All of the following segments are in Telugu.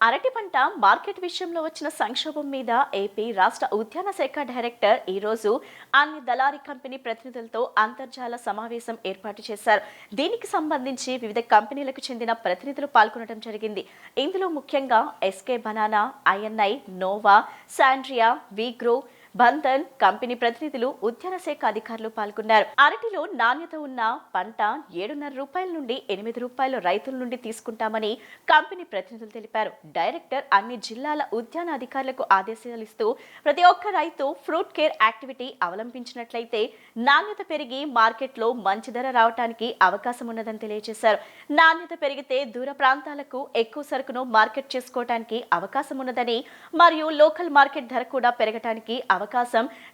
అరటి పంట మార్కెట్ విషయంలో వచ్చిన సంక్షోభం మీద ఏపీ రాష్ట్ర ఉద్యాన శాఖ డైరెక్టర్ ఈరోజు అన్ని దళారీ కంపెనీ ప్రతినిధులతో అంతర్జాల సమావేశం ఏర్పాటు చేశారు. దీనికి సంబంధించి వివిధ కంపెనీలకు చెందిన ప్రతినిధులు పాల్గొనడం జరిగింది. ఇందులో ముఖ్యంగా ఎస్కే బనానా ఐఎన్ఐ నోవా శాండ్రియా వీగ్రో బంధన్ కంపెనీ ప్రతినిధులు ఉద్యాన శాఖ అధికారులు పాల్గొన్నారు. అరటిలో నాణ్యత ఉన్న పంట ఏడున్నర రూపాయల నుండి ఎనిమిది రూపాయలు రైతుల నుండి తీసుకుంటామని కంపెనీ ప్రతినిధులు తెలిపారు. డైరెక్టర్ అన్ని జిల్లాల ఉద్యాన అధికారులకు ఆదేశాలు ఇస్తూ ప్రతి ఒక్క రైతు ఫ్రూట్ కేర్ యాక్టివిటీ అవలంబించినట్లయితే నాణ్యత పెరిగి మార్కెట్లో మంచి ధర రావడానికి అవకాశం ఉన్నదని తెలియజేశారు. నాణ్యత పెరిగితే దూర ప్రాంతాలకు ఎక్కువ సరుకును మార్కెట్ చేసుకోవడానికి అవకాశం ఉన్నదని మరియు లోకల్ మార్కెట్ ధర కూడా పెరగటానికి అవకాశం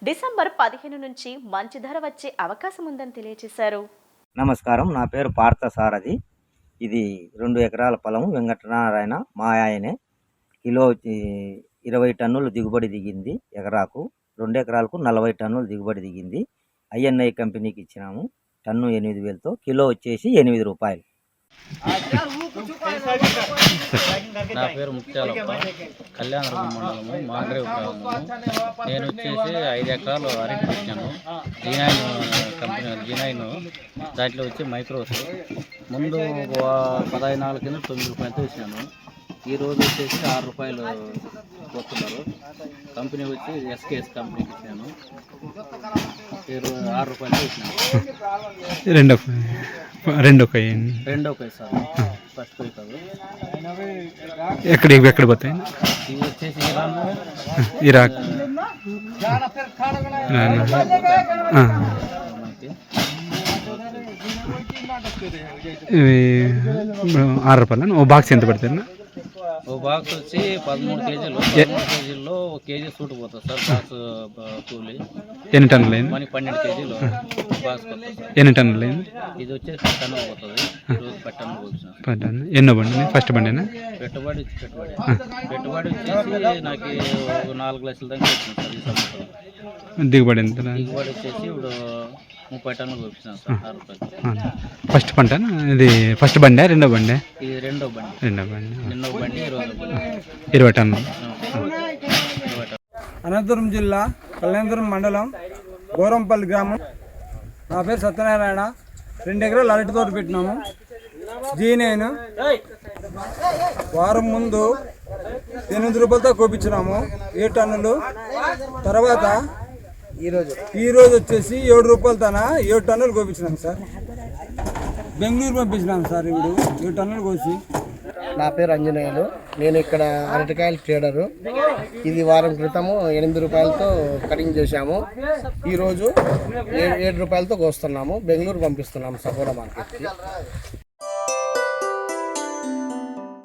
డిసెంబర్ పదిహేను నుంచి మంచి ధర వచ్చే అవకాశం ఉందని తెలియజేశారు. నమస్కారం. నా పేరు పార్థ సారథి. ఇది రెండు ఎకరాల పొలం వెంకటనారాయణ మా ఆయనే కిలో ఇరవై టన్నులు దిగుబడి దిగింది ఎకరాకు. రెండు ఎకరాలకు నలభై టన్నులు దిగుబడి దిగింది. ఐఎన్ఐ కంపెనీకి ఇచ్చినాము. టన్ను ఎనిమిది వేలతో కిలో వచ్చేసి ఎనిమిది రూపాయలు. నా పేరు ముత్యాలప్ప. కళ్యాణదుర్గం మండలము మాగ్రేవ్ గ్రామము. నేను వచ్చేసి ఐదు ఎకరాలు అరటి పెట్టాను. జీనైన్ కంపెనీ జీనైన్ దాంట్లో వచ్చి మైక్రోస్ ముందు పదహైదు నాలుగు కింద తొమ్మిది రూపాయలతో ఇచ్చినాను ఈ రోజు వచ్చేసి ఆరు రూపాయలు పోతున్నారు కంపెనీ వచ్చి ఎస్కేఎస్ కంపెనీకి ఇచ్చాను. ఆరు రూపాయలతో ఇచ్చినాను రెండో రెండో కాయ రెండో పైసా ఫస్ట్ ఎక్కడ ఇవి ఎక్కడ పోతాయి? వచ్చేసి ఇరాక్. ఆర్డర్ ఆ. ఇవి ఆరు రూపాయలు ఓ బాక్స్ ఎంత పడుతుంది? ఓ బాక్స్ వచ్చి పదమూడు కేజీలు పదమూడు కేజీల్లో ఒక కేజీ సూట్ పోతుంది సార్ బాక్స్ కూలి. ఎన్ని టన్నులు అయింది? మనకి పన్నెండు కేజీలు బాక్స్ పోతుంది ఎన్ని టన్నులు అయింది? ఇది వచ్చేసి పది టన్నులు పోతుంది. రోజు పది టన్నులు పోతున్నాం పది టన్నులు. ఎన్నో బండి ఫస్ట్ బండినా? పెట్టుబడి పెట్టుబడి. పెట్టుబడి వచ్చేసి నాకు ఒక నాలుగు లక్షల దాకా వచ్చింది సార్ ఈ సంవత్సరం. దిగుబడి ఎంత? దిగుబడి వచ్చేసి ఇప్పుడు ముప్పై టన్నులు చూపించాను సార్ ఫస్ట్ పంట ఇది ఫస్ట్ బండి రెండో బండి? ఇది రెండో బండి. రెండో బండి రెండో బండి ఇరవై ఇరవై టన్నులు. ఇరవై టన్నులు అనంతపురం జిల్లా కళ్యాణపురం మండలం గోరంపల్లి గ్రామం. నా పేరు సత్యనారాయణ. రెండు ఎకరాలు అరటి తోట పెట్టినాము. జీ నేను. వారం ముందు ఎనిమిది రూపాయలతో కోపించినాము. ఏడు టన్నులు. తర్వాత ఈరోజు ఈరోజు వచ్చేసి ఏడు రూపాయల తన ఏడు టన్నులు కోపించినాం సార్. బెంగళూరు పంపించినాం సార్ ఇప్పుడు. ఏడు టన్నులు కోసి. నా పేరు అంజనేయులు నేను ఇక్కడ అరటికాయల ట్రేడరు. ఇది వారం క్రితము ఎనిమిది రూపాయలతో కటింగ్ చేశాము. ఈరోజు ఏడు ఏడు రూపాయలతో కోస్తున్నాము. బెంగళూరు పంపిస్తున్నాము సపోరా మార్కెట్కి.